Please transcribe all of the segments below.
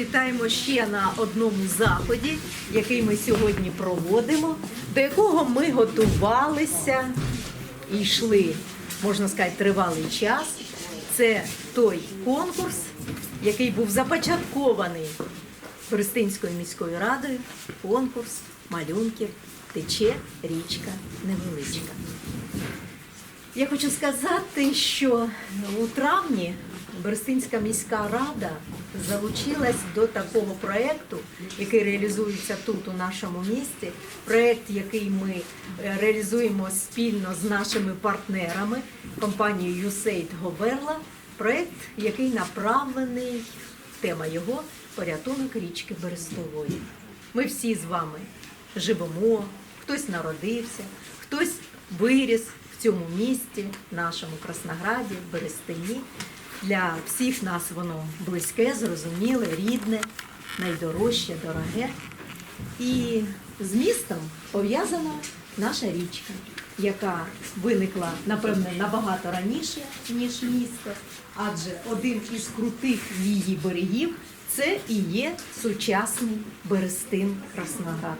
Вітаємо ще на одному заході, який ми сьогодні проводимо, до якого ми готувалися і йшли, можна сказати, тривалий час. Це той конкурс, який був започаткований Берестинською міською радою. Конкурс малюнків тече річка невеличка. Я хочу сказати, що у травні Берестинська міська рада залучилась до такого проєкту, який реалізується тут, у нашому місті. Проєкт, який ми е, реалізуємо спільно з нашими партнерами, компанією USAID Говерла. Проєкт, який направлений, тема його порятунок річки Берестової. Ми всі з вами живемо, хтось народився, хтось виріс в цьому місті, нашому Краснограді, Берестині. Для всіх нас воно близьке, зрозуміле, рідне, найдорожче, дороге. І з містом пов'язана наша річка, яка виникла, напевне, набагато раніше, ніж місто, адже один із крутих її берегів це і є сучасний Берестин Красноград.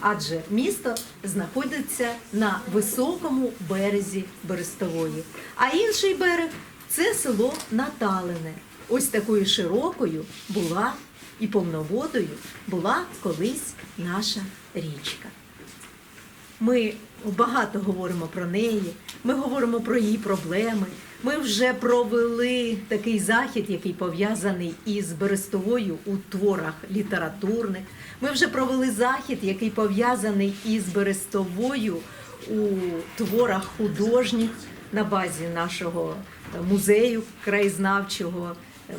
Адже місто знаходиться на високому березі Берестової, а інший берег це село Наталине. Ось такою широкою була і повноводою була колись наша річка. Ми багато говоримо про неї, ми говоримо про її проблеми. Ми вже провели такий захід, який пов'язаний із Берестовою у творах літературних. Ми вже провели захід, який пов'язаний із Берестовою у творах художніх на базі нашого музею краєзнавчого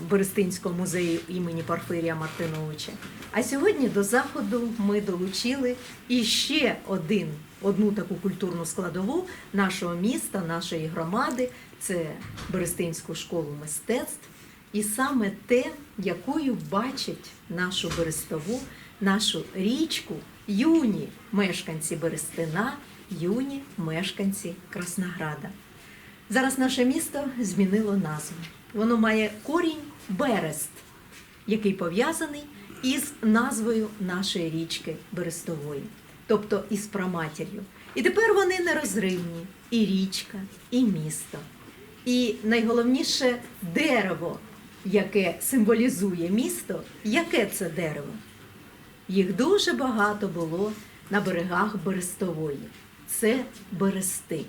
Берестинського музею імені Порфирія Мартиновича. А сьогодні до заходу ми долучили іще один, одну таку культурну складову нашого міста, нашої громади. Це Берестинську школу мистецтв. І саме те, якою бачать нашу Берестову, нашу річку, юні мешканці Берестина, юні мешканці Краснограда. Зараз наше місто змінило назву. Воно має корінь Берест, який пов'язаний із назвою нашої річки Берестової, тобто із праматір'ю. І тепер вони нерозривні і річка, і місто. І найголовніше дерево, яке символізує місто, яке це дерево? Їх дуже багато було на берегах Берестової. Це берести.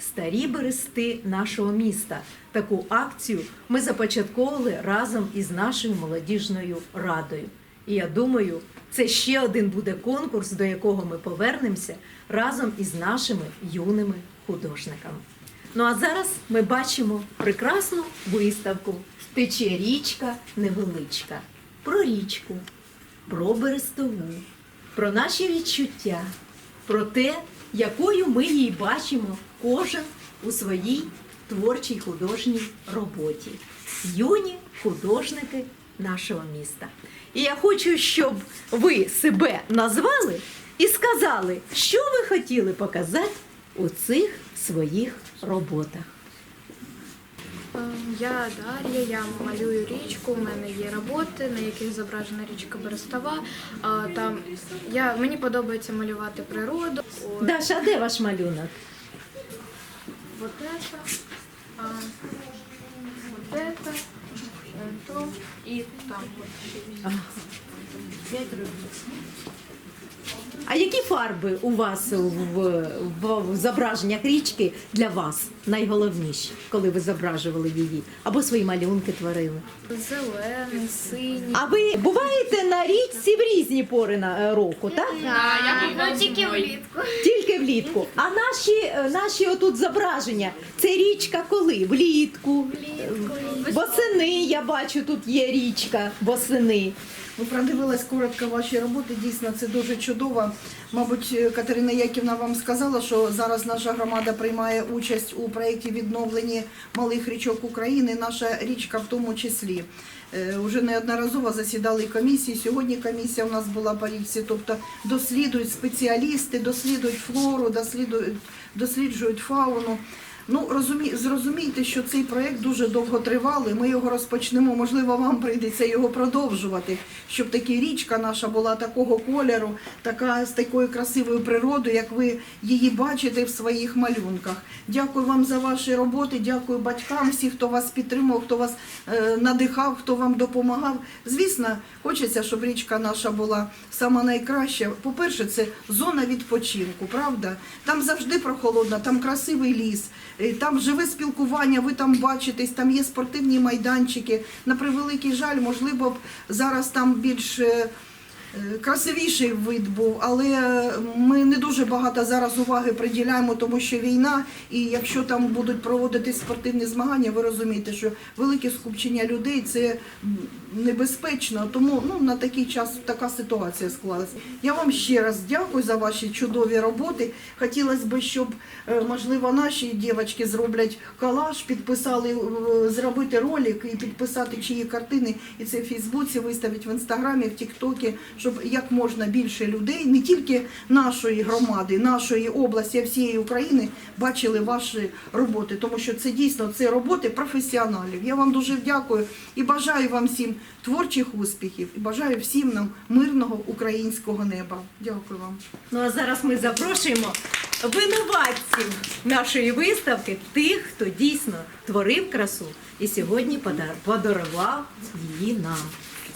Старі берести нашого міста. Таку акцію ми започатковували разом із нашою молодіжною радою. І я думаю, це ще один буде конкурс, до якого ми повернемося разом із нашими юними художниками. Ну а зараз ми бачимо прекрасну виставку Тече річка невеличка. Про річку, про Берестову, про наші відчуття, про те, якою ми її бачимо кожен у своїй творчій художній роботі. Юні художники нашого міста. І я хочу, щоб ви себе назвали і сказали, що ви хотіли показати у цих своїх роботах. Ем, Я Дар'я, я малюю річку. У мене є роботи, на яких зображена річка Берестова. Там я мені подобається малювати природу. Даша, а де ваш малюнок? Вот это, а, вот это, то і там вот. П'ять. А які фарби у вас в, в, в зображеннях річки для вас найголовніші, коли ви зображували її? Або свої малюнки творили? Зелений, синій. А ви буваєте на річці в різні пори на е, року, так? Ну, тільки влітку. Тільки влітку. А наші, е, наші отут зображення це річка коли? Влітку. Восени, я бачу, тут є річка, восени. Ну, продивилась коротко ваші роботи. Дійсно, це дуже чудово. Мабуть, Катерина Яківна вам сказала, що зараз наша громада приймає участь у проєкті відновлені малих річок України. Наша річка в тому числі. Е, Уже неодноразово засідали комісії. Сьогодні комісія у нас була по річці, тобто дослідують спеціалісти, дослідують флору, дослідують, досліджують фауну. Ну розумі, зрозумійте, що цей проект дуже довго тривалий. Ми його розпочнемо. Можливо, вам прийдеться його продовжувати, щоб таки річка наша була такого кольору, така з такою красивою природою, як ви її бачите в своїх малюнках. Дякую вам за ваші роботи. Дякую батькам, всіх, хто вас підтримував, хто вас е, надихав, хто вам допомагав. Звісно, хочеться, щоб річка наша була сама найкраща. По-перше, це зона відпочинку, правда? Там завжди прохолодно, там красивий ліс, там живе спілкування, ви там бачитесь, там є спортивні майданчики. На превеликий жаль, можливо б зараз там більш. Е, Красивіший вид був, але е, ми не дуже багато зараз уваги приділяємо, тому що війна, і якщо там будуть проводитись спортивні змагання, ви розумієте, що велике скупчення людей це небезпечно. Тому ну на такий час така ситуація склалася. Я вам ще раз дякую за ваші чудові роботи. Хотілося б, щоб е, можливо наші дівчатки зроблять колаж, підписали, зробити ролик і підписати чиї картини, і це в Фейсбуці виставити в інстаграмі, в Тіктокі, щоб як можна більше людей, не тільки нашої громади, нашої області, а всієї України бачили ваші роботи, тому що це дійсно це роботи професіоналів. Я вам дуже дякую і бажаю вам всім творчих успіхів і бажаю всім нам мирного українського неба. Дякую вам. Ну а зараз ми запрошуємо винуватців нашої виставки, тих, хто дійсно творив красу і сьогодні подар- подарував її нам.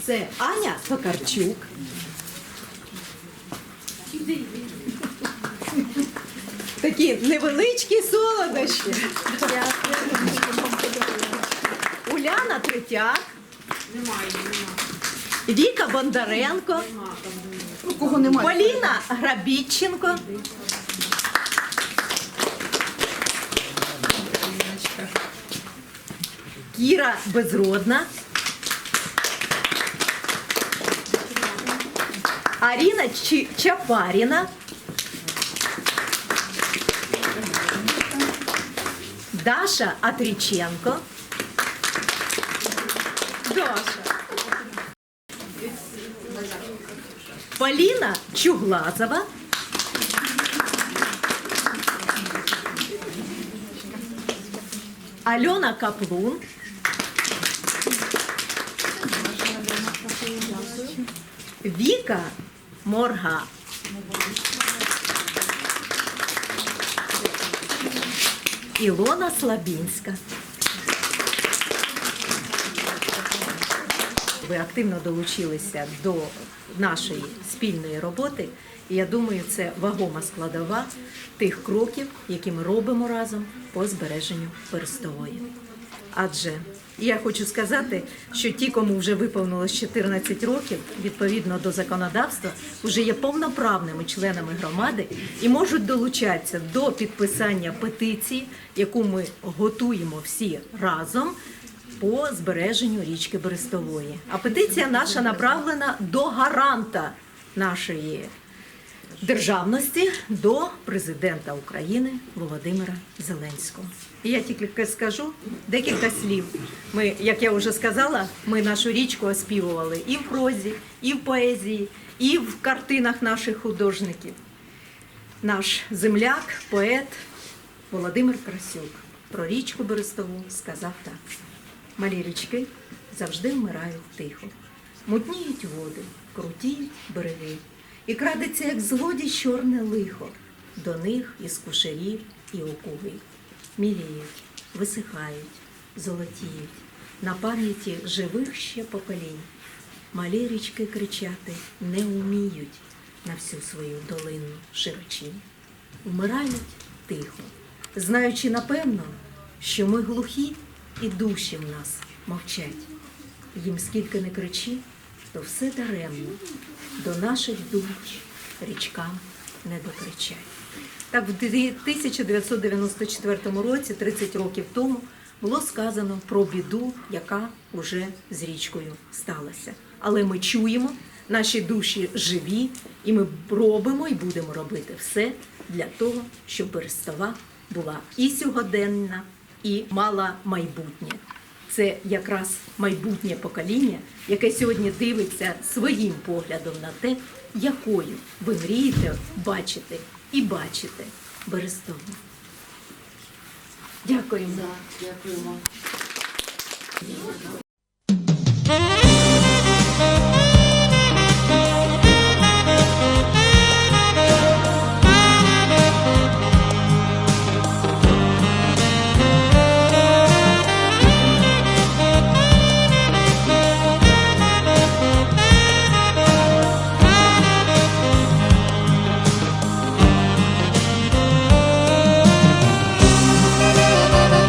Це Аня Токарчук. Такі невеличкі солодощі. Уляна Третяк. Віка Бондаренко. Поліна Грабітченко. Кіра Безродна. Аріна Чи- Чапаріна. Даша Атріченко. Даша. Поліна Чуглазова. Альона Каплун. Віка Морга. Ілона Слабінська. Ви активно долучилися до нашої спільної роботи, і я думаю, це вагома складова тих кроків, які ми робимо разом по збереженню перестової. Адже я хочу сказати, що ті, кому вже виповнилось 14 років, відповідно до законодавства, вже є повноправними членами громади і можуть долучатися до підписання петиції, яку ми готуємо всі разом по збереженню річки Берестової. А петиція наша направлена до гаранта нашої державності до президента України Володимира Зеленського. І я тільки скажу декілька слів. Ми, як я вже сказала, ми нашу річку оспівували і в прозі, і в поезії, і в картинах наших художників. Наш земляк, поет Володимир Красюк про річку Берестову сказав так. Малі річки завжди вмирають тихо. Мутніють води, крутіють береги. І крадеться, як злодій, чорне лихо. До них із кушарів і окуги. Міліють, висихають, золотіють, на пам'яті живих ще поколінь. Малі річки кричати не вміють на всю свою долинну широчінь. Вмирають тихо, знаючи напевно, що ми глухі і душі в нас мовчать. Їм скільки не кричи, то все даремно, до наших душ річкам не докричать. Так, в 1994 році, 30 років тому, було сказано про біду, яка уже з річкою сталася. Але ми чуємо, наші душі живі, і ми робимо і будемо робити все для того, щоб Берестова була і сьогоденна, і мала майбутнє. Це якраз майбутнє покоління, яке сьогодні дивиться своїм поглядом на те, якою ви мрієте бачити і бачите Берестову. Дякуємо. Дякуємо.